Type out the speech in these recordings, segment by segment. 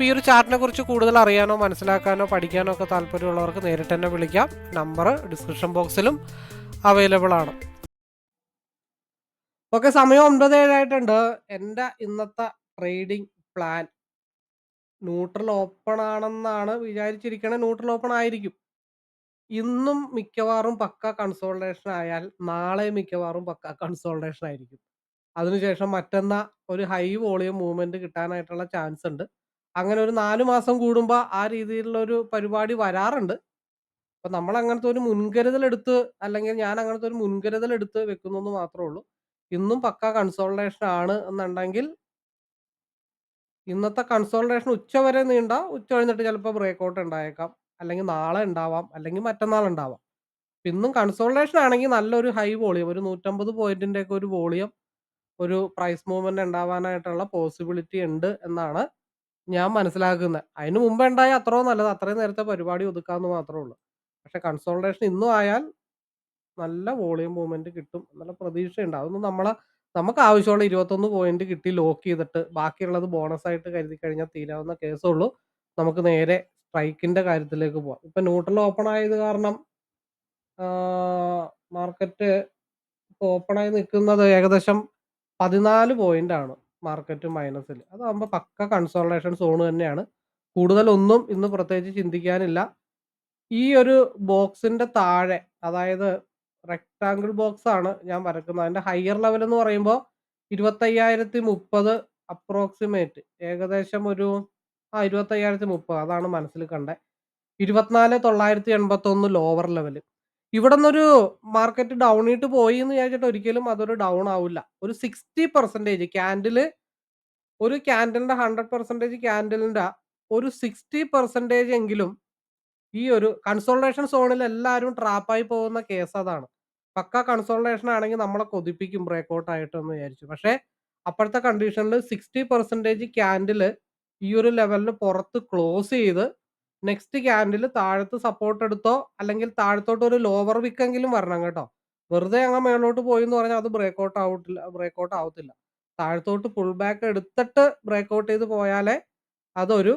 അപ്പോൾ ഈ ഒരു ചാർട്ടിനെ കുറിച്ച് കൂടുതൽ അറിയാനോ മനസ്സിലാക്കാനോ പഠിക്കാനോ ഒക്കെ താല്പര്യമുള്ളവർക്ക് നേരിട്ട് തന്നെ വിളിക്കാം. നമ്പർ ഡിസ്ക്രിപ്ഷൻ ബോക്സിലും അവൈലബിൾ ആണ്. ഓക്കെ സമയം ഒൻപത് ഏഴായിട്ടുണ്ട്. എന്റെ ഇന്നത്തെ ട്രേഡിംഗ് പ്ലാൻ ന്യൂട്രൽ ഓപ്പൺ ആണെന്നാണ് വിചാരിച്ചിരിക്കണത് ന്യൂട്രൽ ഓപ്പൺ ആയിരിക്കും. ഇന്നും മിക്കവാറും പക്ക കൺസോൾട്ടേഷൻ ആയാൽ നാളെ മിക്കവാറും പക്ക കൺസോൾട്ടേഷൻ ആയിരിക്കും. അതിനുശേഷം മറ്റന്നാ ഒരു ഹൈ വോളിയം മൂവ്മെന്റ് കിട്ടാനായിട്ടുള്ള ചാൻസ് ഉണ്ട്. അങ്ങനെ ഒരു നാല് മാസം കൂടുമ്പോൾ ആ രീതിയിലുള്ള ഒരു പരിപാടി വരാറുണ്ട്. അപ്പൊ നമ്മൾ അങ്ങനത്തെ ഒരു മുൻകരുതൽ എടുത്ത് അല്ലെങ്കിൽ ഞാൻ അങ്ങനത്തെ ഒരു മുൻകരുതൽ എടുത്ത് വെക്കുന്നു മാത്രമേ ഉള്ളൂ. ഇന്നും പക്ക കൺസോൾട്ടേഷൻ ആണ് എന്നുണ്ടെങ്കിൽ ഇന്നത്തെ കൺസോൾട്ടേഷൻ ഉച്ച വരെ നീണ്ട ഉച്ച കഴിഞ്ഞിട്ട് ചിലപ്പോൾ ബ്രേക്ക് ഔട്ട് ഉണ്ടായേക്കാം. അല്ലെങ്കിൽ നാളെ ഉണ്ടാവാം അല്ലെങ്കിൽ മറ്റന്നാൾ ഉണ്ടാവാം. ഇന്നും കൺസോൾട്ടേഷൻ ആണെങ്കിൽ നല്ലൊരു ഹൈ വോളിയം ഒരു നൂറ്റമ്പത് പോയിന്റിന്റെ ഒക്കെ ഒരു വോളിയം ഒരു പ്രൈസ് മൂവ്മെന്റ് ഉണ്ടാവാനായിട്ടുള്ള പോസിബിലിറ്റി ഉണ്ട് എന്നാണ് ഞാൻ മനസ്സിലാക്കുന്നത് അതിന് മുമ്പ് ഉണ്ടായ അത്രയും നല്ലത്. അത്രയും നേരത്തെ പരിപാടി ഒതുക്കാന്ന് മാത്രമേ ഉള്ളൂ. പക്ഷെ കൺസോൾട്ടേഷൻ ഇന്നും ആയാൽ നല്ല വോളിയം മൂവ്മെന്റ് കിട്ടും. എന്നുള്ള പ്രതീക്ഷയുണ്ട്. അതൊന്നും നമ്മളെ നമുക്ക് ആവശ്യമുള്ള ഇരുപത്തൊന്ന് പോയിന്റ് കിട്ടി ലോക്ക് ചെയ്തിട്ട് ബാക്കിയുള്ളത് ബോണസ് ആയിട്ട് കരുതി കഴിഞ്ഞാൽ തീരാവുന്ന ഉള്ളൂ. നമുക്ക് നേരെ സ്ട്രൈക്കിന്റെ കാര്യത്തിലേക്ക് പോവാം. ഇപ്പൊ ന്യൂട്രൽ ഓപ്പൺ ആയത് കാരണം മാർക്കറ്റ് ഇപ്പൊ ഓപ്പൺ ആയി നിൽക്കുന്നത് ഏകദേശം പതിനാല് പോയിന്റ് ആണ്. മാർക്കറ്റ് മൈനസിൽ അതാകുമ്പോൾ പക്ക കൺസോളേഷൻ സോൺ തന്നെയാണ്. കൂടുതലൊന്നും ഇന്ന് പ്രത്യേകിച്ച് ചിന്തിക്കാനില്ല. ഈ ഒരു ബോക്സിന്റെ താഴെ അതായത് റെക്ടാങ്കിൾ ബോക്സ് ആണ് ഞാൻ വരക്കുന്നത്. അതിന്റെ ഹയർ ലെവൽ എന്ന് പറയുമ്പോൾ ഇരുപത്തയ്യായിരത്തി മുപ്പത് അപ്രോക്സിമേറ്റ് ഏകദേശം ഒരു ആ ഇരുപത്തയ്യായിരത്തി മുപ്പത് അതാണ് മനസ്സിൽ തൊള്ളായിരത്തി എൺപത്തൊന്ന് ലോവർ ലെവൽ ഇവിടെ നിന്നൊരു മാർക്കറ്റ് ഡൗൺ ആയിട്ട് പോയി എന്ന് വിചാരിച്ചിട്ട് ഒരിക്കലും അതൊരു ഡൗൺ ആവില്ല. ഒരു സിക്സ്റ്റി പെർസെന്റേജ് ക്യാൻഡിൽ ഒരു ക്യാൻഡലിന്റെ ഹൺഡ്രഡ് പെർസെന്റേജ് ക്യാൻഡലിന്റെ ഒരു സിക്സ്റ്റി പെർസെന്റേജ് എങ്കിലും ഈ ഒരു കൺസോൾട്ടേഷൻ സോണിൽ എല്ലാവരും ട്രാപ്പായി പോകുന്ന കേസ് അതാണ്. പക്ക കൺസോൾട്ടേഷൻ ആണെങ്കിൽ നമ്മളെ കൊതിപ്പിക്കും ബ്രേക്ക് ഔട്ട് ആയിട്ടെന്ന് വിചാരിച്ചു. പക്ഷേ അപ്പോഴത്തെ കണ്ടീഷനിൽ സിക്സ്റ്റി പെർസെന്റേജ് ക്യാൻഡിൽ ഈ ഒരു ലെവലിന് പുറത്ത് ക്ലോസ് ചെയ്ത് നെക്സ്റ്റ് ക്യാൻഡിൽ താഴത്ത് സപ്പോർട്ട് എടുത്തോ? അല്ലെങ്കിൽ താഴത്തോട്ട് ഒരു ലോവർ വിക്കെങ്കിലും വരണം കേട്ടോ. വെറുതെ അങ്ങ് മേളോട്ട് പോയി എന്ന് പറഞ്ഞാൽ അത് ബ്രേക്ക് ഔട്ട് ആവത്തില്ല ബ്രേക്ക് ഔട്ട് ആവത്തില്ല. താഴത്തോട്ട് പുൾ ബാക്ക് എടുത്തിട്ട് ബ്രേക്ക് ഔട്ട് ചെയ്ത് പോയാലേ അതൊരു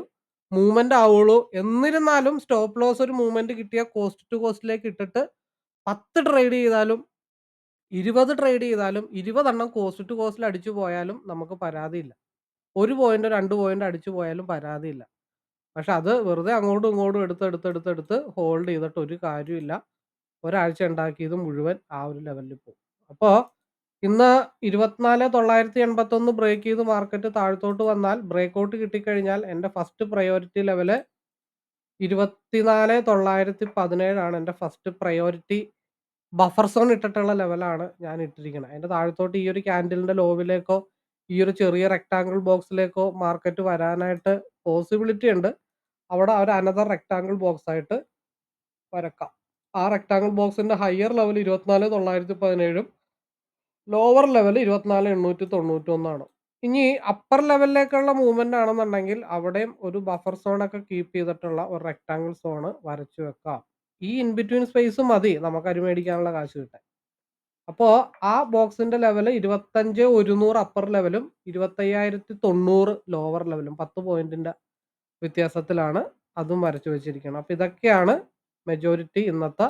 മൂവ്മെന്റ് ആവുള്ളൂ. എന്നിരുന്നാലും സ്റ്റോപ്പ് ലോസ് ഒരു മൂവ്മെന്റ് കിട്ടിയ കോസ്റ്റ് ടു കോസ്റ്റിലേക്ക് ഇട്ടിട്ട് പത്ത് ട്രേഡ് ചെയ്താലും ഇരുപത് ട്രേഡ് ചെയ്താലും ഇരുപതെണ്ണം കോസ്റ്റ് ടു കോസ്റ്റിൽ അടിച്ചു പോയാലും നമുക്ക് പരാതിയില്ല. ഒരു പോയിന്റ് രണ്ട് പോയിന്റ് അടിച്ചു പോയാലും പരാതിയില്ല. പക്ഷെ അത് വെറുതെ അങ്ങോട്ടും ഇങ്ങോട്ടും എടുത്ത് എടുത്ത് എടുത്ത് എടുത്ത് ഹോൾഡ് ചെയ്തിട്ട് ഒരു കാര്യമില്ല ഒരാഴ്ച ഉണ്ടാക്കിയത് മുഴുവൻ ആ ഒരു ലെവലിൽ പോകും. അപ്പോൾ ഇന്ന് ഇരുപത്തിനാല് തൊള്ളായിരത്തി എൺപത്തി ഒന്ന് ബ്രേക്ക് ചെയ്ത് മാർക്കറ്റ് താഴത്തോട്ട് വന്നാൽ ബ്രേക്ക് ഔട്ട് കിട്ടിക്കഴിഞ്ഞാൽ എന്റെ ഫസ്റ്റ് പ്രയോറിറ്റി ലെവൽ ഇരുപത്തിനാല് തൊള്ളായിരത്തി പതിനേഴാണ് എന്റെ ഫസ്റ്റ് പ്രയോറിറ്റി ബഫർ സോൺ ഇട്ടിട്ടുള്ള ലെവലാണ് ഞാൻ ഇട്ടിരിക്കുന്നത് അതിന്റെ താഴത്തോട്ട് ഈ ഒരു ക്യാൻഡിലിന്റെ ലോവിലേക്കോ ഈ ഒരു ചെറിയ റെക്ടാങ്കിൾ ബോക്സിലേക്കോ മാർക്കറ്റ് വരാനായിട്ട് പോസിബിലിറ്റി ഉണ്ട്. അവിടെ ഒരു അനദർ റെക്ടാങ്കിൾ ബോക്സ് ആയിട്ട് വരക്കാം. ആ റെക്ടാങ്കിൾ ബോക്സിന്റെ ഹയർ ലെവൽ ഇരുപത്തിനാല് തൊള്ളായിരത്തി പതിനേഴും ലോവർ ലെവൽ ഇരുപത്തിനാല് എണ്ണൂറ്റി തൊണ്ണൂറ്റി ഒന്നാണ് ഇനി അപ്പർ ലെവലിലേക്കുള്ള മൂവ്മെന്റ് ആണെന്നുണ്ടെങ്കിൽ അവിടെയും ഒരു ബഫർ സോൺ ഒക്കെ കീപ്പ് ചെയ്തിട്ടുള്ള ഒരു റെക്ടാങ്കിൾ സോൺ വരച്ചു വെക്കാം. ഈ ഇൻ ബിറ്റ്വീൻ സ്പേസ് മതി നമുക്ക് അരി മേടിക്കാനുള്ള കാശ് കിട്ടാൻ. അപ്പോൾ ആ ബോക്സിന്റെ ലെവൽ ഇരുപത്തഞ്ച് ഒരുന്നൂറ് അപ്പർ ലെവലും ഇരുപത്തയ്യായിരത്തി തൊണ്ണൂറ് ലോവർ ലെവലും പത്ത് പോയിന്റിന്റെ വ്യത്യാസത്തിലാണ് അതും വരച്ചു വെച്ചിരിക്കുന്നത് അപ്പോൾ ഇതൊക്കെയാണ് മെജോറിറ്റി ഇന്നത്തെ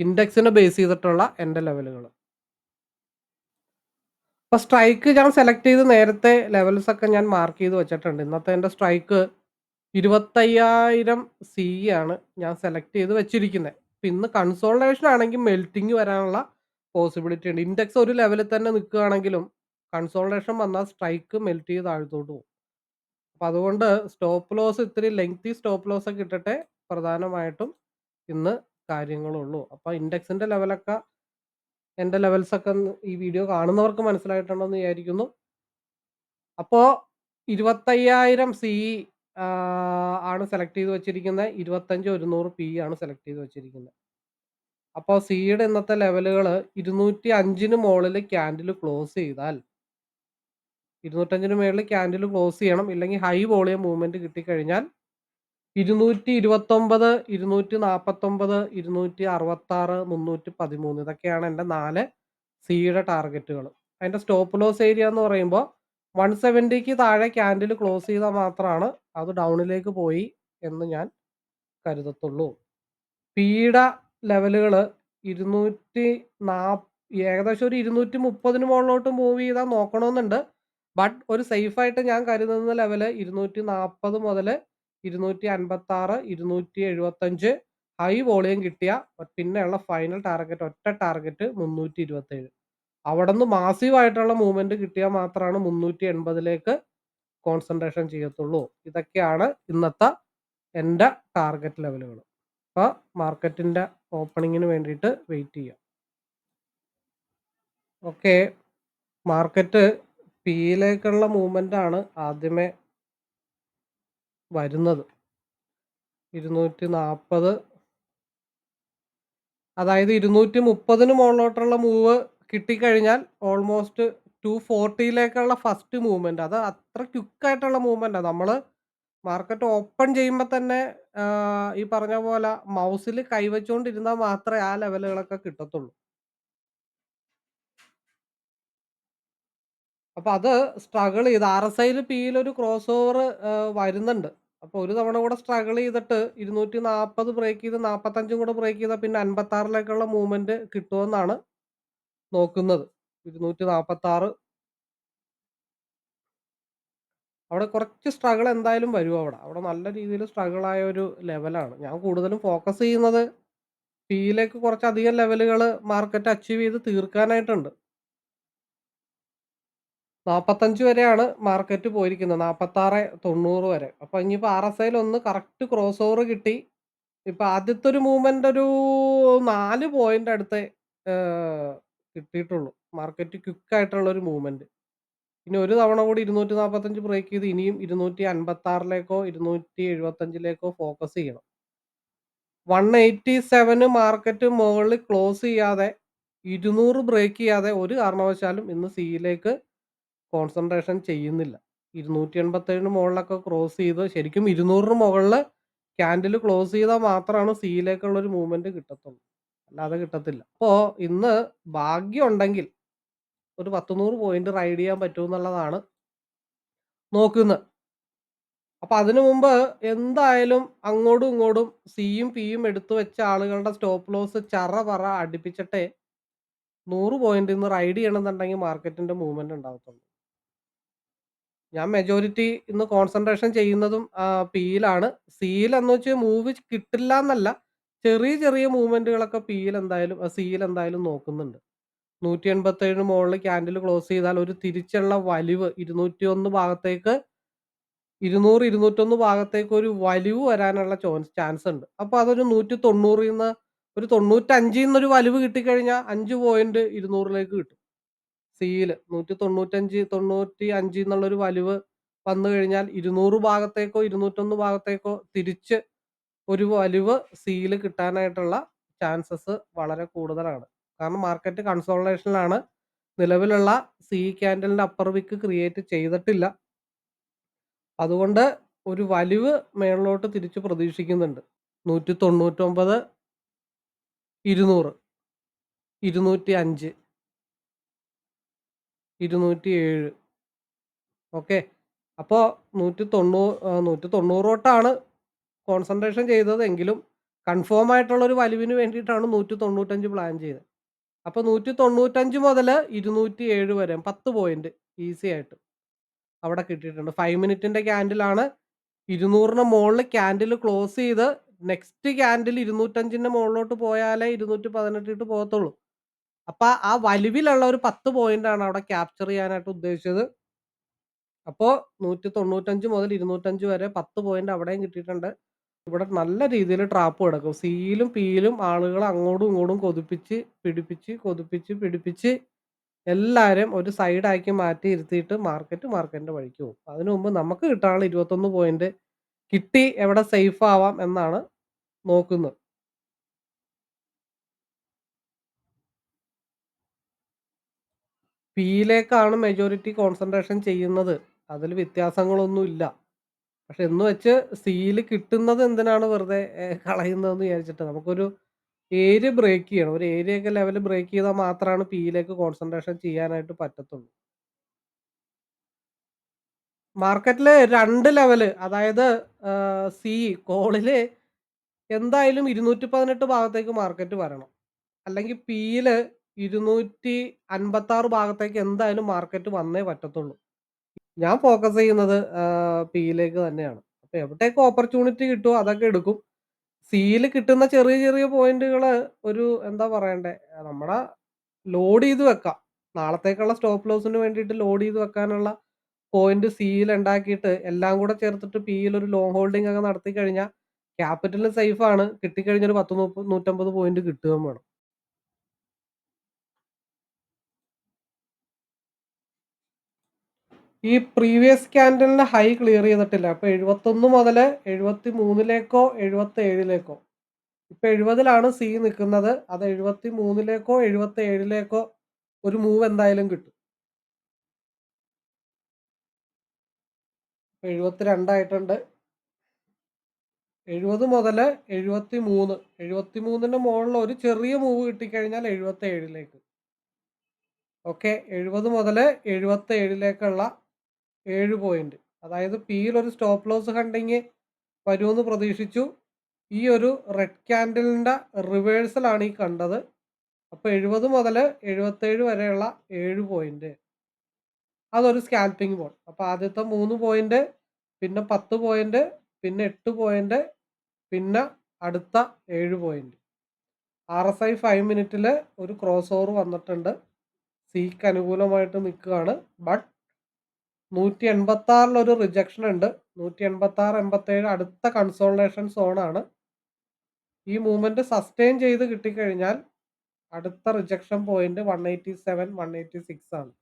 ഇൻഡെക്സിനെ ബേസ് ചെയ്തിട്ടുള്ള എന്റെ ലെവലുകൾ അപ്പോൾ സ്ട്രൈക്ക് ഞാൻ സെലക്ട് ചെയ്ത് നേരത്തെ ലെവൽസ് ഒക്കെ ഞാൻ മാർക്ക് ചെയ്ത് വെച്ചിട്ടുണ്ട് ഇന്നത്തെ എന്റെ സ്ട്രൈക്ക് 25,000 സി ആണ് ഞാൻ സെലക്ട് ചെയ്ത് വെച്ചിരിക്കുന്നെ. ഇന്ന് കൺസോൾട്ടേഷൻ ആണെങ്കിൽ മെൽറ്റിങ് വരാനുള്ള പോസിബിലിറ്റി ഉണ്ട്. ഇൻഡെക്സ് ഒരു ലെവലിൽ തന്നെ നിൽക്കുകയാണെങ്കിലും കൺസോൾട്ടേഷൻ വന്നാൽ സ്ട്രൈക്ക് മെൽറ്റ് ചെയ്ത് താഴത്തോട്ട് പോകും. അപ്പൊ അതുകൊണ്ട് സ്റ്റോപ്പ് ലോസ് ഇത്തിരി ലെങ്തി സ്റ്റോപ്പ് ലോസ് ഒക്കെ ഇട്ടിട്ടെ പ്രധാനമായിട്ടും ഇന്ന് കാര്യങ്ങളുള്ളൂ. അപ്പൊ ഇൻഡെക്സിന്റെ ലെവലൊക്കെ എന്റെ ലെവൽസ് ഒക്കെ ഈ വീഡിയോ കാണുന്നവർക്ക് മനസ്സിലായിട്ടുണ്ടെന്ന് വിചാരിക്കുന്നു. അപ്പോ 25,000 സി ആണ് സെലക്ട് ചെയ്ത് വെച്ചിരിക്കുന്നത് ഇരുപത്തഞ്ച് ഒരുന്നൂറ് പി ആണ് സെലക്ട് ചെയ്ത് വെച്ചിരിക്കുന്നത് അപ്പോൾ സിയുടെ ഇന്നത്തെ ലെവലുകൾ ഇരുന്നൂറ്റി അഞ്ചിന് മുകളിൽ ക്യാൻഡിൽ ക്ലോസ് ചെയ്താൽ 205ന് മേളിൽ ക്യാൻഡിൽ ക്ലോസ് ചെയ്യണം. ഇല്ലെങ്കിൽ ഹൈ വോളിയം മൂവ്മെന്റ് കിട്ടിക്കഴിഞ്ഞാൽ 229, 249, 266, 313 ഇതൊക്കെയാണ് എന്റെ നാല് സിയുടെ ടാർഗറ്റുകൾ അതിന്റെ സ്റ്റോപ്പ് ലോസ് ഏരിയ എന്ന് പറയുമ്പോൾ വൺ സെവന്റിക്ക് താഴെ ക്യാൻഡിൽ ക്ലോസ് ചെയ്താൽ മാത്രമാണ് അത് ഡൗണിലേക്ക് പോയി എന്ന് ഞാൻ കരുതത്തുള്ളൂ. പീഡ ലെവലുകൾ ഇരുന്നൂറ്റി നാ ഏകദേശം ഒരു ഇരുന്നൂറ്റി മുപ്പതിന് മുകളിലോട്ട് മൂവ് ചെയ്താൽ നോക്കണമെന്നുണ്ട്. ബട്ട് ഒരു സേഫ് ആയിട്ട് ഞാൻ കരുതുന്ന ലെവൽ 240 ആറ് 256, 275 ഹൈ വോളിയം കിട്ടിയ പിന്നെയുള്ള ഫൈനൽ ടാർഗറ്റ് ഒറ്റ ടാർഗറ്റ് മുന്നൂറ്റി 327. നിന്ന് മാസീവ് ആയിട്ടുള്ള മൂവ്മെന്റ് കിട്ടിയാൽ മാത്രമാണ് 380ലേക്ക് കോൺസെൻട്രേഷൻ ചെയ്യത്തുള്ളൂ. ഇതൊക്കെയാണ് ഇന്നത്തെ എന്റെ ടാർഗറ്റ് ലെവലുകൾ അപ്പോൾ മാർക്കറ്റിന്റെ ഓപ്പണിങ്ങിന് വേണ്ടിയിട്ട് വെയിറ്റ് ചെയ്യാം. ഓക്കെ. മാർക്കറ്റ് പിയിലേക്കുള്ള മൂവ്മെന്റ് ആണ് ആദ്യമേ വരുന്നത്. 240 അതായത് ഇരുന്നൂറ്റി മുപ്പതിന് മുകളിലോട്ടുള്ള മൂവ് കിട്ടിക്കഴിഞ്ഞാൽ ഓൾമോസ്റ്റ് 240ലേക്കുള്ള ഫസ്റ്റ് മൂവ്മെന്റ് അത് അത്ര ക്വിക്ക് ആയിട്ടുള്ള നമ്മൾ മാർക്കറ്റ് ഓപ്പൺ ചെയ്യുമ്പോൾ തന്നെ ഈ പറഞ്ഞ പോലെ മൗസിൽ കൈവച്ചുകൊണ്ടിരുന്നാൽ മാത്രമേ ആ ലെവലുകളൊക്കെ കിട്ടത്തുള്ളൂ. അപ്പൊ അത് സ്ട്രഗിൾ ചെയ്ത് ആർ എസ് ഐയിൽ പിയിൽ ഒരു ക്രോസ് ഓവർ വരുന്നുണ്ട്. അപ്പൊ ഒരു തവണ കൂടെ സ്ട്രഗിൾ ചെയ്തിട്ട് 240 ബ്രേക്ക് ചെയ്ത് 45ഉം കൂടെ ബ്രേക്ക് ചെയ്താൽ പിന്നെ 56ലേക്കുള്ള മൂവ്മെന്റ് കിട്ടുമെന്നാണ് നോക്കുന്നത്. 246 അവിടെ കുറച്ച് സ്ട്രഗിൾ എന്തായാലും വരും അവിടെ. അവിടെ നല്ല രീതിയിൽ സ്ട്രഗിൾ ആയ ഒരു ലെവലാണ്. ഞാൻ കൂടുതലും ഫോക്കസ് ചെയ്യുന്നത് പിയിലേക്ക് കുറച്ചധികം ലെവലുകൾ മാർക്കറ്റ് അച്ചീവ് ചെയ്ത് തീർക്കാനായിട്ടുണ്ട്. 45 വരെയാണ് മാർക്കറ്റ് പോയിരിക്കുന്നത്. 46, 90 വരെ. അപ്പോൾ ഇനിയിപ്പോൾ ആർ എസ് ഐയിൽ ഒന്ന് കറക്റ്റ് ക്രോസ് ഓവർ കിട്ടി. ഇപ്പം ആദ്യത്തെ ഒരു മൂവ്മെന്റ് ഒരു നാല് പോയിന്റ് അടുത്ത് കിട്ടിയിട്ടുള്ളൂ. മാർക്കറ്റ് ക്വിക്ക് ആയിട്ടുള്ള ഒരു മൂവ്മെന്റ് ഇനി ഒരു തവണ കൂടി 245 ബ്രേക്ക് ചെയ്ത് ഇനിയും 256ലേക്കോ 275ലേക്കോ ഫോക്കസ് ചെയ്യണം. 187 മാർക്കറ്റ് മുകളിൽ ക്ലോസ് ചെയ്യാതെ 200 ബ്രേക്ക് ചെയ്യാതെ ഒരു കാരണവശാലും ഇന്ന് സിയിലേക്ക് കോൺസെൻട്രേഷൻ ചെയ്യുന്നില്ല. 287ന് മുകളിലൊക്കെ ക്രോസ് ചെയ്ത് ശരിക്കും ഇരുന്നൂറിന് മുകളിൽ ക്യാൻഡിൽ ക്ലോസ് ചെയ്താൽ മാത്രമാണ് സിയിലേക്കുള്ള ഒരു മൂവ്മെന്റ് കിട്ടത്തുള്ളൂ. അല്ലാതെ കിട്ടത്തില്ല. അപ്പോൾ ഇന്ന് ഭാഗ്യം ഉണ്ടെങ്കിൽ ഒരു 10, 100 പോയിന്റ് റൈഡ് ചെയ്യാൻ പറ്റുമെന്നുള്ളതാണ് നോക്കുന്നത്. അപ്പൊ അതിനു മുമ്പ് എന്തായാലും അങ്ങോട്ടും ഇങ്ങോട്ടും സിയും പിയും എടുത്തു വെച്ച ആളുകളുടെ സ്റ്റോപ്പ് ലോസ് ചറ പറ അടുപ്പിച്ചിട്ടേ 100 പോയിന്റ് ഇന്ന് റൈഡ് ചെയ്യണമെന്നുണ്ടെങ്കിൽ മാർക്കറ്റിന്റെ മൂവ്മെന്റ് ഉണ്ടാവത്തുള്ളൂ. ഞാൻ മെജോറിറ്റി ഇന്ന് കോൺസെൻട്രേഷൻ ചെയ്യുന്നതും പിയിലാണ്. സിയിൽ എന്ന് വെച്ച് മൂവ് കിട്ടില്ലാന്നല്ല. ചെറിയ ചെറിയ മൂവ്മെന്റുകളൊക്കെ പിയിൽ എന്തായാലും സിയിൽ എന്തായാലും നോക്കുന്നുണ്ട്. 187ന് മോളിൽ ക്യാൻഡിൽ ക്ലോസ് ചെയ്താൽ ഒരു തിരിച്ചുള്ള വലിവ് 201 ഭാഗത്തേക്ക് 200, 201 ഭാഗത്തേക്ക് ഒരു വലിവ് വരാനുള്ള ചോൻസ് ചാൻസ് ഉണ്ട്. അപ്പൊ അതൊരു 190ന്ന് ഒരു 95ന്നൊരു വലിവ് കിട്ടിക്കഴിഞ്ഞാൽ 5 പോയിന്റ് 200ലേക്ക് കിട്ടും. സിയിൽ 195, 95 എന്നുള്ളൊരു വലിവ് വന്നു കഴിഞ്ഞാൽ 200 ഭാഗത്തേക്കോ 201 ഭാഗത്തേക്കോ തിരിച്ച് ഒരു വലിവ് സിയിൽ കിട്ടാനായിട്ടുള്ള ചാൻസസ് വളരെ കൂടുതലാണ്. കാരണം മാർക്കറ്റ് കൺസോൾട്ടേഷനിലാണ് നിലവിലുള്ള സി ക്യാൻഡലിന്റെ അപ്പർ വിക്ക് ക്രിയേറ്റ് ചെയ്തിട്ടില്ല. അതുകൊണ്ട് ഒരു വലിവ് മേളിലോട്ട് തിരിച്ച് പ്രതീക്ഷിക്കുന്നുണ്ട്. 199 200 205 207 ഓക്കെ. അപ്പോ 190 തൊണ്ണൂറ് 190 തൊട്ടാണ് കോൺസെൻട്രേഷൻ ചെയ്തതെങ്കിലും കൺഫേം ആയിട്ടുള്ളൊരു വലിവിന് വേണ്ടിയിട്ടാണ് 195 പ്ലാൻ ചെയ്തത്. അപ്പോൾ നൂറ്റി തൊണ്ണൂറ്റഞ്ച് മുതൽ ഇരുന്നൂറ്റി ഏഴ് വരെ 10 പോയിന്റ് ഈസി ആയിട്ട് അവിടെ കിട്ടിയിട്ടുണ്ട്. ഫൈവ് മിനിറ്റിന്റെ ക്യാൻഡിലാണ് ഇരുന്നൂറിന് മുകളിൽ ക്യാൻഡിൽ ക്ലോസ് ചെയ്ത് നെക്സ്റ്റ് ക്യാൻഡിൽ ഇരുന്നൂറ്റഞ്ചിന്റെ മുകളിലോട്ട് പോയാലേ ഇരുന്നൂറ്റി പതിനെട്ടിട്ട് പോകത്തുള്ളൂ. അപ്പ ആ വലുവിലുള്ള ഒരു പത്ത് പോയിന്റ് ആണ് അവിടെ ക്യാപ്ചർ ചെയ്യാനായിട്ട് ഉദ്ദേശിച്ചത്. അപ്പോ 195 മുതൽ 205 വരെ 10 പോയിന്റ് അവിടെയും കിട്ടിയിട്ടുണ്ട്. ഇവിടെ നല്ല രീതിയിൽ ട്രാപ്പ് കിടക്കും. സിയിലും പിയിലും ആളുകൾ അങ്ങോട്ടും ഇങ്ങോട്ടും കൊതിപ്പിച്ച്, പിടിപ്പിച്ച്, കൊതിപ്പിച്ച്, പിടിപ്പിച്ച് എല്ലാവരും ഒരു സൈഡാക്കി മാറ്റി ഇരുത്തിയിട്ട് മാർക്കറ്റ് മാർക്കറ്റിന്റെ വഴിക്ക് പോകും. അതിനു മുമ്പ് നമുക്ക് കിട്ടാനുള്ള 21 പോയിന്റ് കിട്ടി എവിടെ സേഫ് ആവാം എന്നാണ് നോക്കുന്നത്. പിയിലേക്കാണ് മെജോറിറ്റി കോൺസെൻട്രേഷൻ ചെയ്യുന്നത്. അതിൽ വ്യത്യാസങ്ങളൊന്നും ഇല്ല. പക്ഷെ എന്ന് വെച്ച് സിയിൽ കിട്ടുന്നത് എന്തിനാണ് വെറുതെ കളയുന്നതെന്ന് വിചാരിച്ചിട്ട് നമുക്കൊരു ഏരിയ ബ്രേക്ക് ചെയ്യണം. ഒരു ഏരിയയൊക്കെ ലെവൽ ബ്രേക്ക് ചെയ്താൽ മാത്രമാണ് പിയിലേക്ക് കോൺസെൻട്രേഷൻ ചെയ്യാനായിട്ട് പറ്റത്തുള്ളൂ. മാർക്കറ്റിൽ രണ്ട് ലെവൽ അതായത് സി കോളിൽ എന്തായാലും 218 ഭാഗത്തേക്ക് മാർക്കറ്റ് വരണം. അല്ലെങ്കിൽ പിയിൽ 256 ഭാഗത്തേക്ക് എന്തായാലും മാർക്കറ്റ് വന്നേ പറ്റത്തുള്ളൂ. ഞാൻ ഫോക്കസ് ചെയ്യുന്നത് പിയിലേക്ക് തന്നെയാണ്. അപ്പൊ എവിടെയൊക്കെ ഓപ്പർച്യൂണിറ്റി കിട്ടുമോ അതൊക്കെ എടുക്കും. സിയിൽ കിട്ടുന്ന ചെറിയ ചെറിയ പോയിന്റുകൾ ഒരു എന്താ പറയണ്ടേ നമ്മുടെ ലോഡ് ചെയ്ത് വെക്കാം. നാളത്തേക്കുള്ള സ്റ്റോപ്പ് ലോസിന് വേണ്ടിയിട്ട് ലോഡ് ചെയ്ത് വെക്കാനുള്ള പോയിന്റ് സിയിൽ ഉണ്ടാക്കിയിട്ട് എല്ലാം കൂടെ ചേർത്തിട്ട് പിയിൽ ഒരു ലോങ് ഹോൾഡിംഗ് ഒക്കെ നടത്തി കഴിഞ്ഞാൽ ക്യാപിറ്റൽ സേഫ് ആണ്. 10 മുപ്പ 150 പോയിന്റ് കിട്ടുകയും വേണം. ഈ പ്രീവിയസ് ക്യാൻഡലിന് ഹൈ ക്ലിയർ ചെയ്തിട്ടില്ല. അപ്പൊ 71 മുതൽ 73ലേക്കോ 77ലേക്കോ ഇപ്പൊ 70ലാണ് സി നിൽക്കുന്നത് അത് 73ലേക്കോ 77ലേക്കോ ഒരു മൂവ് എന്തായാലും കിട്ടും. എഴുപത്തിരണ്ടായിട്ടുണ്ട് എഴുപത് മുതൽ എഴുപത്തി മൂന്ന് എഴുപത്തി മൂന്നിന്റെ മുകളിൽ ഒരു ചെറിയ മൂവ് കിട്ടിക്കഴിഞ്ഞാൽ 77ലേക്ക്. ഓക്കെ. 70 മുതൽ 77ലേക്കുള്ള 7 പോയിന്റ്. അതായത് പിയിൽ ഒരു സ്റ്റോപ്പ് ലോസ് ഹണ്ടിങ് വരുമെന്ന് പ്രതീക്ഷിച്ചു. ഈ ഒരു റെഡ് ക്യാൻഡലിന്റെ റിവേഴ്സലാണ് ഈ കണ്ടത്. അപ്പോൾ എഴുപത് മുതൽ എഴുപത്തേഴ് വരെയുള്ള ഏഴ് പോയിന്റ്. അതൊരു സ്കാൽപ്പിംഗ് ബോൾ അപ്പോൾ ആദ്യത്തെ മൂന്ന് പോയിന്റ്, പിന്നെ 10 പോയിന്റ്, പിന്നെ എട്ട് പോയിന്റ്, പിന്നെ അടുത്ത ഏഴ് point. R S I five മിനിറ്റിൽ ഒരു ക്രോസ് ഓവർ വന്നിട്ടുണ്ട്. സിക്ക് അനുകൂലമായിട്ട് നിൽക്കുകയാണ്. ബട്ട് 186ൽ ഒരു റിജക്ഷൻ ഉണ്ട്. 186, 87 അടുത്ത കൺസോളിഡേഷൻ സോണാണ്. ഈ മൂവ്മെന്റ് സസ്റ്റെയിൻ ചെയ്ത് കിട്ടിക്കഴിഞ്ഞാൽ അടുത്ത റിജക്ഷൻ പോയിന്റ് 187, 186 ആണ്.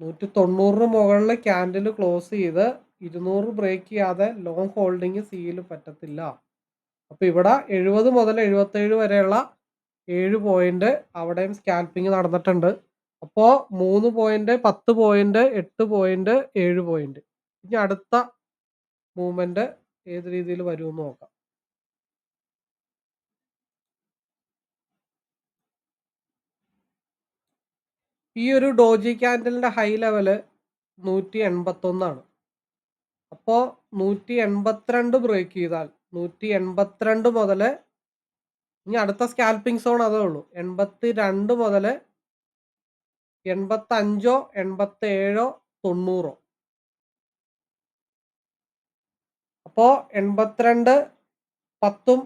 നൂറ്റി തൊണ്ണൂറിന് മുകളിൽ ക്യാൻഡിൽ ക്ലോസ് ചെയ്ത് 200 ബ്രേക്ക് ചെയ്യാതെ ലോങ് ഹോൾഡിങ് സിയിൽ പറ്റത്തില്ല. അപ്പോൾ ഇവിടെ 70 മുതൽ 77 വരെയുള്ള ഏഴ് പോയിന്റ് അവിടെയും സ്കാൽപ്പിംഗ് നടന്നിട്ടുണ്ട്. അപ്പോ മൂന്ന് പോയിന്റ്, 10 പോയിന്റ്, എട്ട് പോയിന്റ്, ഏഴ് പോയിന്റ്. ഇനി അടുത്ത മൂവ്മെന്റ് ഏത് രീതിയിൽ വരുമെന്ന് നോക്കാം. ഈ ഒരു ഡോജി ക്യാൻഡലിന്റെ ഹൈ ലെവൽ നൂറ്റി 181 ആണ്. അപ്പോ 182 ബ്രേക്ക് ചെയ്താൽ 182 മുതൽ ഇനി അടുത്ത സ്കാൽപ്പിംഗ് സോൺ അതേ ഉള്ളൂ. 82 മുതൽ 85ഓ 87ഓ 90ഓ അപ്പോ 82 10ഉം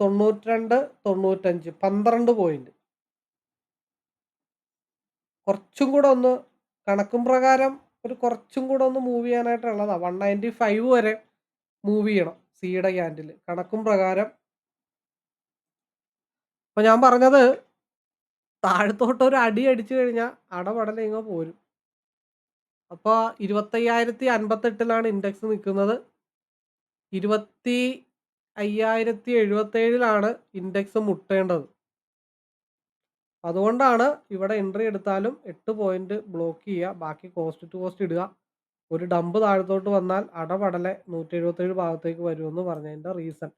92 95 12 പോയിന്റ്. കുറച്ചും കൂടെ ഒന്ന് കണക്കും പ്രകാരം ഒരു കുറച്ചും കൂടെ ഒന്ന് മൂവ് ചെയ്യാനായിട്ടുള്ളതാ. 195 വരെ മൂവ് ചെയ്യണം സിയുടെ ക്യാൻഡിൽ. കണക്കും പ്രകാരം അപ്പൊ ഞാൻ പറഞ്ഞത് താഴത്തോട്ട് ഒരു അടി അടിച്ചു കഴിഞ്ഞാൽ അടപടലെ ഇങ്ങ് പോരും. അപ്പോൾ ഇരുപത്തയ്യായിരത്തി അൻപത്തെട്ടിലാണ് ഇൻഡെക്സ് നിൽക്കുന്നത്. 25,077ലാണ് ഇൻഡെക്സ് മുട്ടേണ്ടത്. അതുകൊണ്ടാണ് ഇവിടെ എൻട്രി എടുത്താലും എട്ട് പോയിന്റ് ബ്ലോക്ക് ചെയ്യുക. ബാക്കി കോസ്റ്റ് ടു കോസ്റ്റ് ഇടുക. ഒരു ഡമ്പ് താഴത്തോട്ട് വന്നാൽ അടപടലെ 177 ഭാഗത്തേക്ക് വരുമെന്ന് പറഞ്ഞതിന്റെ റീസൺ.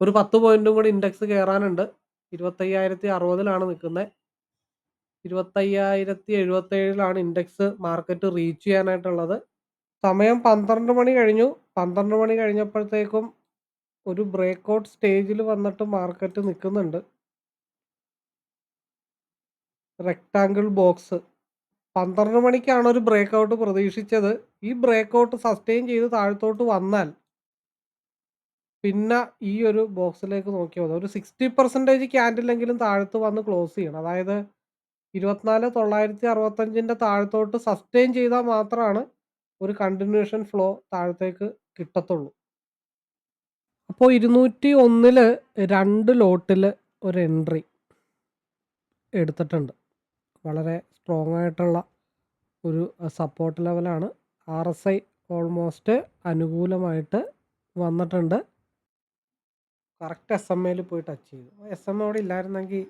ഒരു 10 പോയിന്റും കൂടി ഇൻഡെക്സ് കയറാനുണ്ട് ഇരുപത്തയ്യായിരത്തി അറുപതിലാണ് 25,060ലാണ് നിൽക്കുന്നെ. 25,077ലാണ് ഇൻഡെക്സ് മാർക്കറ്റ് റീച്ച് ചെയ്യാനായിട്ടുള്ളത്. സമയം 12 മണി കഴിഞ്ഞു. 12 മണി കഴിഞ്ഞപ്പോഴത്തേക്കും ഒരു ബ്രേക്ക് ഔട്ട് സ്റ്റേജിൽ വന്നിട്ട് മാർക്കറ്റ് നിൽക്കുന്നുണ്ട്. റെക്ടാങ്കിൾ ബോക്സ് പന്ത്രണ്ട് മണിക്കാണ് ഒരു ബ്രേക്ക് ഔട്ട് പ്രതീക്ഷിച്ചത്. ഈ ബ്രേക്ക് ഔട്ട് സസ്റ്റെയിൻ ചെയ്ത് താഴത്തോട്ട് വന്നാൽ പിന്നെ ഈ ഒരു ബോക്സിലേക്ക് നോക്കിയാൽ മതി. ഒരു 60% ക്യാൻഡിലെങ്കിലും താഴത്ത് വന്ന് ക്ലോസ് ചെയ്യണം. അതായത് 24,965ന്റെ താഴത്തോട്ട് സസ്റ്റെയിൻ ചെയ്താൽ മാത്രമാണ് ഒരു കണ്ടിന്യൂഷൻ ഫ്ലോ താഴത്തേക്ക് കിട്ടത്തുള്ളൂ. അപ്പോൾ ഇരുന്നൂറ്റി ഒന്നിൽ രണ്ട് ലോട്ടിൽ ഒരു എൻട്രി എടുത്തിട്ടുണ്ട്. വളരെ സ്ട്രോങ് ആയിട്ടുള്ള ഒരു സപ്പോർട്ട് ലെവലാണ്. ആർ എസ് ഐ ഓൾമോസ്റ്റ് അനുകൂലമായിട്ട് വന്നിട്ടുണ്ട്. കറക്റ്റ് എസ് എം എയിൽ പോയി ടച്ച് ചെയ്തു. എസ് എം എ അവിടെ ഇല്ലായിരുന്നെങ്കിൽ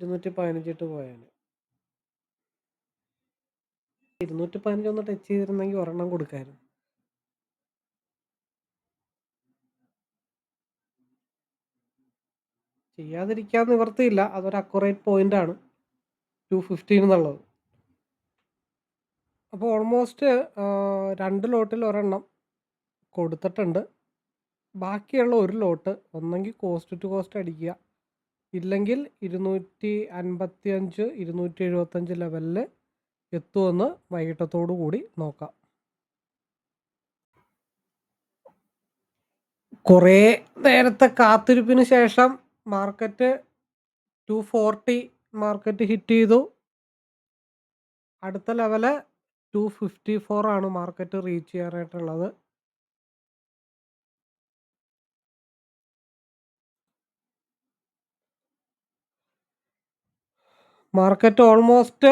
215 ഇട്ട് പോയേനെ. 215 ഒന്ന് ടച്ച് ചെയ്തിരുന്നെങ്കിൽ ഒരെണ്ണം കൊടുക്കായിരുന്നു. ചെയ്യാതിരിക്കാൻ നിവർത്തിയില്ല അതൊരു അക്യുറേറ്റ് പോയിന്റ് ആണ്. 215 എന്നുള്ളത്. അപ്പോൾ ഓൾമോസ്റ്റ് രണ്ട് 2 ലോട്ടിൽ ഒരെണ്ണം കൊടുത്തിട്ടുണ്ട്. ബാക്കിയുള്ള ഒരു ലോട്ട് ഒന്നെങ്കിൽ കോസ്റ്റ് ടു കോസ്റ്റ് അടിക്കുക. ഇല്ലെങ്കിൽ 255, 275 ലെവലിൽ എത്തുമെന്ന് വൈകിട്ടത്തോടു കൂടി നോക്കാം. കുറേ നേരത്തെ കാത്തിരിപ്പിന് ശേഷം മാർക്കറ്റ് 240 മാർക്കറ്റ് ഹിറ്റ് ചെയ്തു. അടുത്ത ലെവൽ 254 ആണ് മാർക്കറ്റ് റീച്ച് ചെയ്യാനായിട്ടുള്ളത്. മാർക്കറ്റ് ഓൾമോസ്റ്റ്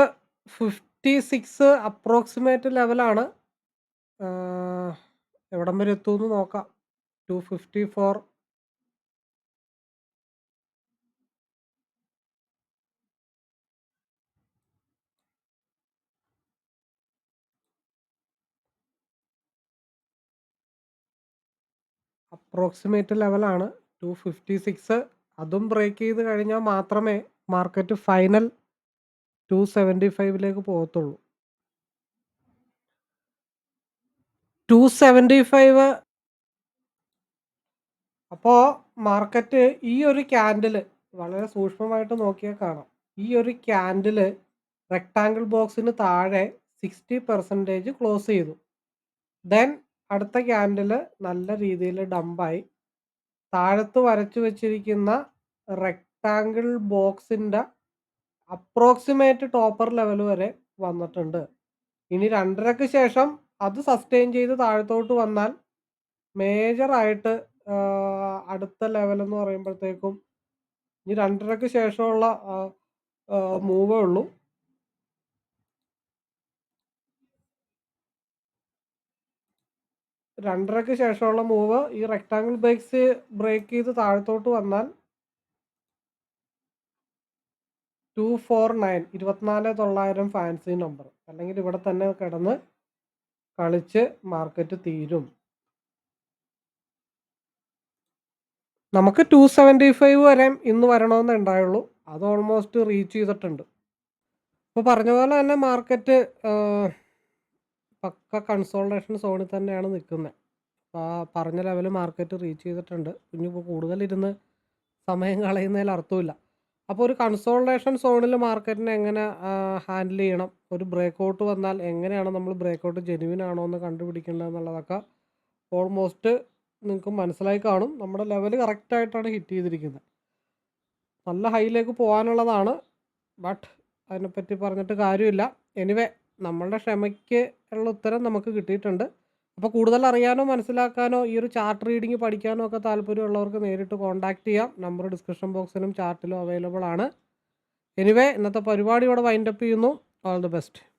56 അപ്രോക്സിമേറ്റ് ലെവലാണ്. എവിടം വരെ എത്തുമെന്ന് നോക്കാം. 254 അപ്രോക്സിമേറ്റ് ലെവലാണ് 256 അതും ബ്രേക്ക് ചെയ്ത് കഴിഞ്ഞാൽ മാത്രമേ മാർക്കറ്റ് ഫൈനൽ 275ലേക്ക് പോകത്തുള്ളൂ. 275 അപ്പോ മാർക്കറ്റ് ഈ ഒരു ക്യാൻഡിൽ വളരെ സൂക്ഷ്മമായിട്ട് നോക്കിയാൽ കാണാം. ഈ ഒരു ക്യാൻഡിൽ റെക്ടാങ്കിൾ ബോക്സിന് താഴെ 60% ക്ലോസ് ചെയ്തു. ദെൻ അടുത്ത ക്യാൻഡിൽ നല്ല രീതിയിൽ ഡംപായി. താഴത്ത് വരച്ചു വെച്ചിരിക്കുന്ന റെക്ടാങ്കിൾ ബോക്സിന്റെ അപ്രോക്സിമേറ്റ് ടോപ്പർ ലെവൽ വരെ വന്നിട്ടുണ്ട്. ഇനി 2:30ക്ക് ശേഷം അത് സസ്റ്റെയിൻ ചെയ്ത് താഴത്തോട്ട് വന്നാൽ മേജറായിട്ട് അടുത്ത ലെവൽ എന്ന് പറയുമ്പോഴത്തേക്കും ഇനി 2:30ക്ക് ശേഷമുള്ള മൂവേ ഉള്ളൂ. രണ്ടരക്ക് ശേഷമുള്ള മൂവ് ഈ റെക്ടാങ്കിൾ ബ്രേക്സ് ബ്രേക്ക് ചെയ്ത് താഴത്തോട്ട് വന്നാൽ 249 24,900 ഫാൻസി നമ്പർ. അല്ലെങ്കിൽ ഇവിടെ തന്നെ കിടന്ന് കളിച്ച് മാർക്കറ്റ് തീരും. നമുക്ക് 275 വരെ ഇന്ന് വരണമെന്നേ ഉണ്ടായുള്ളൂ. അത് ഓൾമോസ്റ്റ് റീച്ച് ചെയ്തിട്ടുണ്ട്. അപ്പോൾ പറഞ്ഞ പോലെ തന്നെ മാർക്കറ്റ് പക്ക കൺസോൾട്ടേഷൻ സോണിൽ തന്നെയാണ് നിൽക്കുന്നത് അപ്പോൾ ആ പറഞ്ഞ ലെവൽ മാർക്കറ്റ് റീച്ച് ചെയ്തിട്ടുണ്ട്. ഇനിയിപ്പോൾ കൂടുതലിരുന്ന് സമയം കളയുന്നതിൽ അർത്ഥമില്ല. അപ്പോൾ ഒരു കൺസോൾട്ടേഷൻ സോണിൽ മാർക്കറ്റിനെ എങ്ങനെ ഹാൻഡിൽ ചെയ്യണം? ഒരു ബ്രേക്ക് ഔട്ട് വന്നാൽ എങ്ങനെയാണ് നമ്മൾ ബ്രേക്ക് ഔട്ട് ജെനുവിൻ ആണോ എന്ന് കണ്ടുപിടിക്കേണ്ടത് എന്നുള്ളതൊക്കെ ഓൾമോസ്റ്റ് നിങ്ങൾക്ക് മനസ്സിലായി കാണും. നമ്മുടെ ലെവൽ കറക്റ്റായിട്ടാണ് ഹിറ്റ് ചെയ്തിരിക്കുന്നത്. നല്ല ഹൈയിലേക്ക് പോകാനുള്ളതാണ്. ബട്ട് അതിനെപ്പറ്റി പറഞ്ഞിട്ട് കാര്യമില്ല. എനിവേ നമ്മളുടെ ക്ഷമയ്ക്ക് ഉള്ള ഉത്തരം നമുക്ക് കിട്ടിയിട്ടുണ്ട്. അപ്പോൾ കൂടുതൽ അറിയാനോ മനസ്സിലാക്കാനോ ഈ ഒരു ചാർട്ട് റീഡിംഗ് പഠിക്കാനോ ഒക്കെ താല്പര്യമുള്ളവർക്ക് നേരിട്ട് കോൺടാക്ട് ചെയ്യാം. നമ്പർ ഡിസ്ക്രിപ്ഷൻ ബോക്സിലും ചാർട്ടിലും അവൈലബിൾ ആണ്. എനിവേ ഇന്നത്തെ പരിപാടി ഇവിടെ വൈൻഡപ്പ് ചെയ്യുന്നു. All the best.